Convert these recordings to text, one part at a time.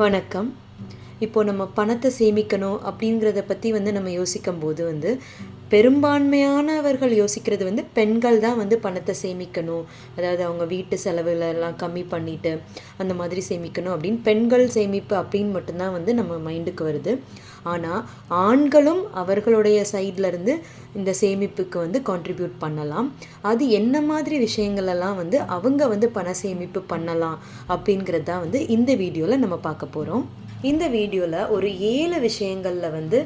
வணக்கம். இப்போ நம்ம பணத்தை சேமிக்கணும் அப்படிங்கிறத பற்றி வந்து நம்ம யோசிக்கும் போது வந்து பெரும்பான்மையானவர்கள் யோசிக்கிறது வந்து பெண்கள் தான் வந்து பணத்தை சேமிக்கணும். அதாவது அவங்க வீட்டு செலவுல எல்லாம் கம்மி பண்ணிட்டு அந்த மாதிரி சேமிக்கணும் அப்படின்னு பெண்கள் சேமிப்பு அப்படின்னு மட்டும்தான் வந்து நம்ம மைண்டுக்கு வருது. ஆனால் ஆண்களும் அவர்களுடைய சைட்லேருந்து இந்த சேமிப்புக்கு வந்து கான்ட்ரிபியூட் பண்ணலாம். அது என்ன மாதிரி விஷயங்களெல்லாம் வந்து அவங்க வந்து பண சேமிப்பு பண்ணலாம் அப்படிங்கிறது தான் வந்து இந்த வீடியோவில் நம்ம பார்க்க போகிறோம் இந்த வீடியோவில் ஒரு ஏழு விஷயங்களில் வந்து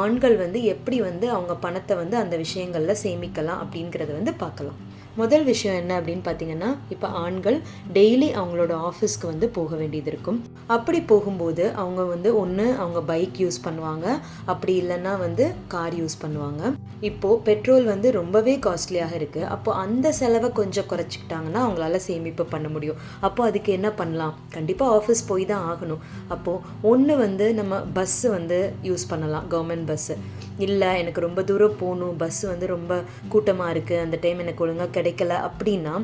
ஆண்கள் வந்து எப்படி வந்து அவங்க பணத்தை வந்து அந்த விஷயங்களில் சேமிக்கலாம் அப்படிங்கிறத வந்து பார்க்கலாம். முதல் விஷயம் என்ன அப்படின்னு பார்த்தீங்கன்னா இப்போ ஆண்கள் டெய்லி அவங்களோட ஆஃபீஸ்க்கு வந்து போக வேண்டியது இருக்கும். அப்படி போகும்போது அவங்க வந்து ஒன்று அவங்க பைக் யூஸ் பண்ணுவாங்க. அப்படி இல்லைன்னா வந்து கார் யூஸ் பண்ணுவாங்க. இப்போது பெட்ரோல் வந்து ரொம்பவே காஸ்ட்லியாக இருக்குது அப்போது அந்த செலவை கொஞ்சம் குறைச்சிக்கிட்டாங்கன்னா அவங்களால சேமிப்பு பண்ண முடியும். அப்போது அதுக்கு என்ன பண்ணலாம்? கண்டிப்பாக ஆஃபீஸ் போய் தான் ஆகணும். அப்போது ஒன்று வந்து நம்ம பஸ்ஸு வந்து யூஸ் பண்ணலாம் கவர்மெண்ட் பஸ்ஸு இல்லை எனக்கு ரொம்ப தூரம் போகணும் பஸ் வந்து ரொம்ப கூட்டமாக இருக்குது அந்த டைம் எனக்கு ஒழுங்காக கிடைக்கல அப்படின்னா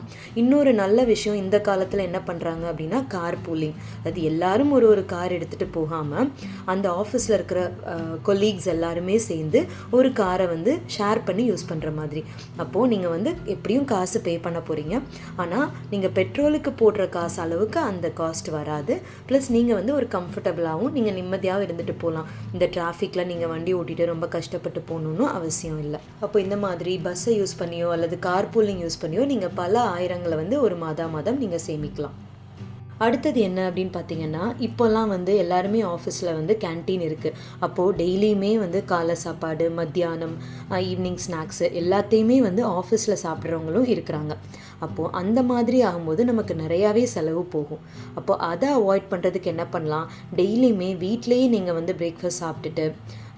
இன்னொரு நல்ல விஷயம் இந்த காலத்தில் என்ன பண்ணுறாங்க அப்படின்னா கார் பூலிங் அது எல்லாரும் ஒரு ஒரு கார் எடுத்துகிட்டு போகாமல் அந்த ஆஃபீஸில் இருக்கிற கொலீக்ஸ் எல்லாருமே சேர்ந்து ஒரு காரை வந்து ஷேர் பண்ணி யூஸ் பண்ணுற மாதிரி. அப்போது நீங்கள் வந்து எப்படியும் காசு பே பண்ண போகிறீங்க ஆனால் நீங்கள் பெட்ரோலுக்கு போடுற காசு அளவுக்கு அந்த காஸ்ட் வராது. ப்ளஸ் நீங்கள் வந்து ஒரு கம்ஃபர்டபுளாகவும் நீங்கள் நிம்மதியாகவும் இருந்துட்டு போகலாம் இந்த டிராஃபிக்கில் நீங்கள் வண்டி ஓட்டிகிட்டு ரொம்ப கஷ்டப்பட்டு போகணுன்னு அவசியம் இல்லை. அப்போ இந்த மாதிரி பஸ்ஸை யூஸ் பண்ணியோ அல்லது கார் பூலிங் யூஸ் யூஸ் பண்ணியோ நீங்கள் பல ஆயிரங்களை வந்து ஒரு மாதா மாதம் நீங்கள் சேமிக்கலாம். அடுத்தது என்ன அப்படின்னு பார்த்தீங்கன்னா இப்போல்லாம் வந்து எல்லாருமே ஆஃபீஸில் வந்து கேன்டீன் இருக்குது அப்போது டெய்லியுமே வந்து காலை சாப்பாடு மத்தியானம் ஈவினிங் ஸ்நாக்ஸு எல்லாத்தையுமே வந்து ஆஃபீஸில் சாப்பிட்றவங்களும் இருக்கிறாங்க. அப்போது அந்த மாதிரி ஆகும்போது நமக்கு நிறையாவே செலவு போகும். அப்போது அதை அவாய்ட் பண்ணுறதுக்கு என்ன பண்ணலாம்? டெய்லியுமே வீட்டிலேயே நீங்கள் வந்து பிரேக்ஃபாஸ்ட் சாப்பிட்டுட்டு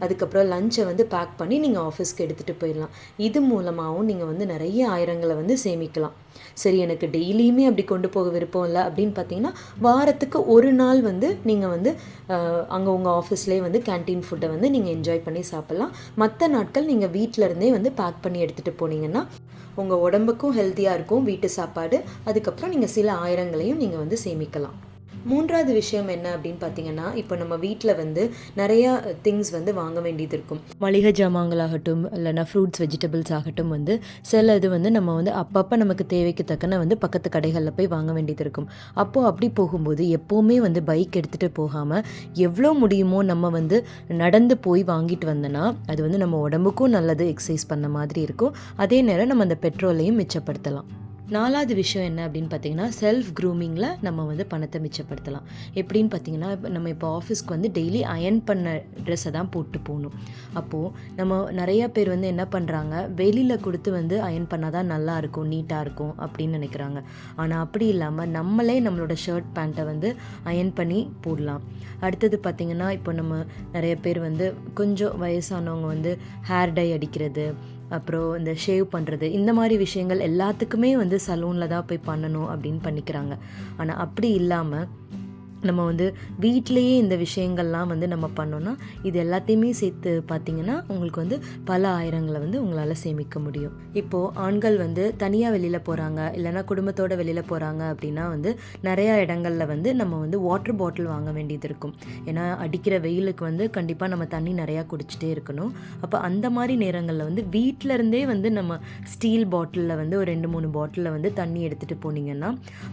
அதுக்கப்புறம் லஞ்சை வந்து பேக் பண்ணி நீங்கள் ஆஃபீஸ்க்கு எடுத்துகிட்டு போயிடலாம். இது மூலமாகவும் நீங்கள் வந்து நிறைய ஆயிரங்களை வந்து சேமிக்கலாம். சரி எனக்கு டெய்லியுமே அப்படி கொண்டு போக விருப்பம் இல்லை அப்படின்னு பார்த்தீங்கன்னா வாரத்துக்கு ஒரு நாள் வந்து நீங்கள் வந்து அங்கே உங்கள் ஆஃபீஸ்லேயே வந்து கேன்டீன் ஃபுட்டை வந்து நீங்கள் என்ஜாய் பண்ணி சாப்பிட்லாம். மற்ற நாட்கள் நீங்கள் வீட்டிலருந்தே வந்து பேக் பண்ணி எடுத்துகிட்டு போனீங்கன்னா உங்கள் உடம்புக்கும் ஹெல்த்தியாக இருக்கும் வீட்டு சாப்பாடு. அதுக்கப்புறம் நீங்கள் சில ஆயிரங்களையும் நீங்கள் வந்து சேமிக்கலாம். மூன்றாவது விஷயம் என்ன அப்படின்னு பார்த்தீங்கன்னா இப்போ நம்ம வீட்டில் வந்து நிறையா திங்ஸ் வந்து வாங்க வேண்டியது இருக்கும். மளிகை ஜாமான்களாகட்டும் இல்லைனா ஃப்ரூட்ஸ் வெஜிடபிள்ஸ் ஆகட்டும் வந்து சில இது வந்து நம்ம வந்து அப்பப்போ நமக்கு தேவைக்கு தக்கன வந்து பக்கத்து கடைகளில் போய் வாங்க வேண்டியது இருக்கும். அப்போது அப்படி போகும்போது எப்போவுமே வந்து பைக் எடுத்துகிட்டு போகாமல் எவ்வளோ முடியுமோ நம்ம வந்து நடந்து போய் வாங்கிட்டு வந்தோன்னா அது வந்து நம்ம உடம்புக்கும் நல்லது எக்ஸசைஸ் பண்ண மாதிரி இருக்கும். அதே நேரம் நம்ம அந்த பெட்ரோலையும் மிச்சப்படுத்தலாம். நாலாவது விஷயம் என்ன அப்படின்னு பார்த்தீங்கன்னா செல்ஃப் க்ரூமிங்கில் நம்ம வந்து பணத்தை மிச்சப்படுத்தலாம். எப்படின்னு பார்த்தீங்கன்னா இப்போ நம்ம இப்போ ஆஃபீஸ்க்கு வந்து டெய்லி அயன் பண்ண ட்ரெஸ்ஸை தான் போட்டு போகணும். அப்போது நம்ம நிறையா பேர் வந்து என்ன பண்ணுறாங்க வெளியில் கொடுத்து வந்து அயன் பண்ணால் தான் நல்லா இருக்கும் நீட்டாக இருக்கும் அப்படின்னு நினைக்கிறாங்க. ஆனால் அப்படி இல்லாமல் நம்மளே நம்மளோட ஷர்ட் பேண்ட்டை வந்து அயன் பண்ணி போடலாம். அடுத்தது பார்த்திங்கன்னா இப்போ நம்ம நிறைய பேர் வந்து கொஞ்சம் வயசானவங்க வந்து ஹேர் டை அடிக்கிறது அப்புறம் இந்த ஷேவ் பண்ணுறது இந்த மாதிரி விஷயங்கள் எல்லாத்துக்குமே வந்து சலூனில் தான் போய் பண்ணணும் அப்படின்னு பண்ணிக்கிறாங்க. ஆனால் அப்படி இல்லாமல் நம்ம வந்து வீட்டிலையே இந்த விஷயங்கள்லாம் வந்து நம்ம பண்ணோன்னா இது எல்லாத்தையுமே சேர்த்து பார்த்திங்கன்னா உங்களுக்கு வந்து பல ஆயிரங்களை வந்து உங்களால் சேமிக்க முடியும். இப்போது ஆண்கள் வந்து தனியாக வெளியில் போகிறாங்க இல்லைனா குடும்பத்தோடு வெளியில் போகிறாங்க அப்படின்னா வந்து நிறையா இடங்களில் வந்து நம்ம வந்து வாட்டர் பாட்டில் வாங்க வேண்டியது இருக்கும். ஏன்னா அடிக்கிற வெயிலுக்கு வந்து கண்டிப்பாக நம்ம தண்ணி நிறையா குடிச்சிட்டே இருக்கணும். அப்போ அந்த மாதிரி நேரங்களில் வந்து வீட்டிலருந்தே வந்து நம்ம ஸ்டீல் பாட்டிலில் வந்து ஒரு ரெண்டு மூணு பாட்டிலில் வந்து தண்ணி எடுத்துகிட்டு போனீங்கன்னா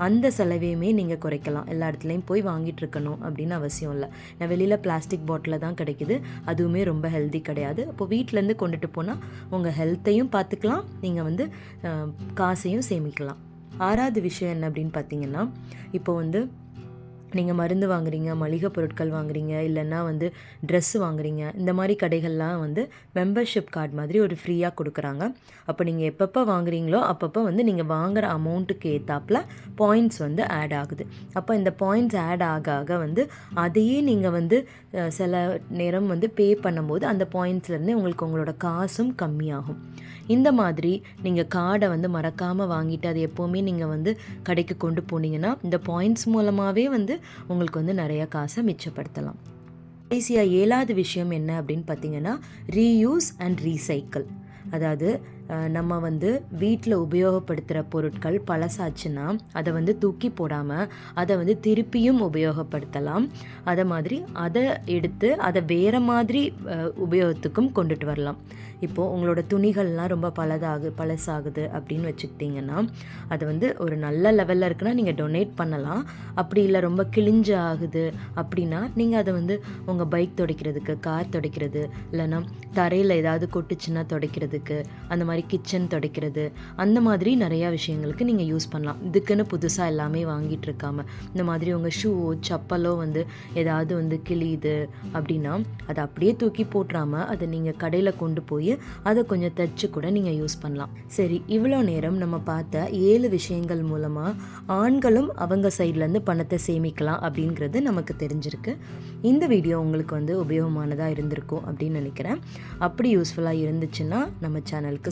அந்த செலவையுமே நீங்கள் குறைக்கலாம். எல்லா இடத்துலையும் போய் வாங்க வாங்கிட்டு இருக்கணும் அப்படின்னு அவசியம் இல்லை. நான் வெளியில் பிளாஸ்டிக் பாட்டிலில் தான் கிடைக்குது. அதுவுமே ரொம்ப ஹெல்தி கிடையாது. அப்போ வீட்டிலேருந்து கொண்டுட்டு போனால் உங்கள் ஹெல்த்தையும் பார்த்துக்கலாம் நீங்கள் வந்து காசையும் சேமிக்கலாம். ஆறாவது விஷயம் என்ன அப்படின்னு பார்த்தீங்கன்னா இப்போ வந்து நீங்கள் மருந்து வாங்குறீங்க மளிகை பொருட்கள் வாங்குறீங்க இல்லைன்னா வந்து ட்ரெஸ்ஸு வாங்குறீங்க இந்த மாதிரி கடைகள்லாம் வந்து மெம்பர்ஷிப் கார்டு மாதிரி ஒரு ஃப்ரீயாக கொடுக்குறாங்க. அப்போ நீங்கள் எப்பப்போ வாங்குறீங்களோ அப்பப்போ வந்து நீங்கள் வாங்குகிற அமௌண்ட்டுக்கு ஏற்றாப்பில் பாயிண்ட்ஸ் வந்து ஆட் ஆகுது. அப்போ இந்த பாயிண்ட்ஸ் ஆட் ஆக ஆக வந்து அதையே நீங்கள் வந்து சில நேரம் வந்து பே பண்ணும்போது அந்த பாயிண்ட்ஸ்லேருந்தே உங்களுக்கு உங்களோட காசும் கம்மியாகும். இந்த மாதிரி நீங்கள் கார்டை வந்து மறக்காமல் வாங்கிட்டு அது எப்போவுமே நீங்கள் வந்து கடைக்கு கொண்டு போனீங்கன்னா இந்த பாயிண்ட்ஸ் மூலமாகவே வந்து உங்களுக்கு வந்து நிறையா காசை மிச்சப்படுத்தலாம். கடைசியாக ஏழாவது விஷயம் என்ன அப்படின்னு பார்த்தீங்கன்னா ரீயூஸ் அண்ட் ரீசைக்கிள் அதாவது நம்ம வந்து வீட்டில் உபயோகப்படுத்துகிற பொருட்கள் பழசாச்சுன்னா அதை வந்து தூக்கி போடாமல் அதை வந்து திருப்பியும் உபயோகப்படுத்தலாம். அதை மாதிரி அதை எடுத்து அதை வேறு மாதிரி உபயோகத்துக்கும் கொண்டுட்டு வரலாம். இப்போது உங்களோட துணிகள்லாம் ரொம்ப பழதாகு பழசாகுது அப்படின்னு வச்சுக்கிட்டிங்கன்னா அது வந்து ஒரு நல்ல லெவலில் இருக்குன்னா நீங்கள் டொனேட் பண்ணலாம். அப்படி இல்லை ரொம்ப கிழிஞ்சு ஆகுது அப்படின்னா நீங்கள் அதை வந்து உங்கள் பைக் துடைக்கிறதுக்கு கார் துடைக்கிறது இல்லைன்னா தரையில் ஏதாவது கொட்டுச்சுன்னா துடைக்கிறதுக்கு அந்த மாதிரி கிச்சன் துடைக்கிறது அந்த மாதிரி நிறையா விஷயங்களுக்கு நீங்கள் யூஸ் பண்ணலாம். இதுக்குன்னு புதுசாக எல்லாமே வாங்கிட்டு இருக்காமல் இந்த மாதிரி உங்கள் ஷூவோ சப்பலோ வந்து ஏதாவது வந்து கிளியுது அப்படின்னா அதை அப்படியே தூக்கி போட்டுறாமல் அதை நீங்கள் கடையில் கொண்டு போய் அதை கொஞ்சம் தைச்சு கூட நீங்கள் யூஸ் பண்ணலாம். சரி இவ்வளோ நேரம் நம்ம பார்த்த ஏழு விஷயங்கள் மூலமாக ஆண்களும் அவங்க சைட்லேருந்து பணத்தை சேமிக்கலாம் அப்படிங்கிறது நமக்கு தெரிஞ்சிருக்கு. இந்த வீடியோ உங்களுக்கு வந்து உபயோகமானதாக இருந்திருக்கும் அப்படின்னு நினைக்கிறேன். அப்படி யூஸ்ஃபுல்லாக இருந்துச்சுன்னா நம்ம சேனலுக்கு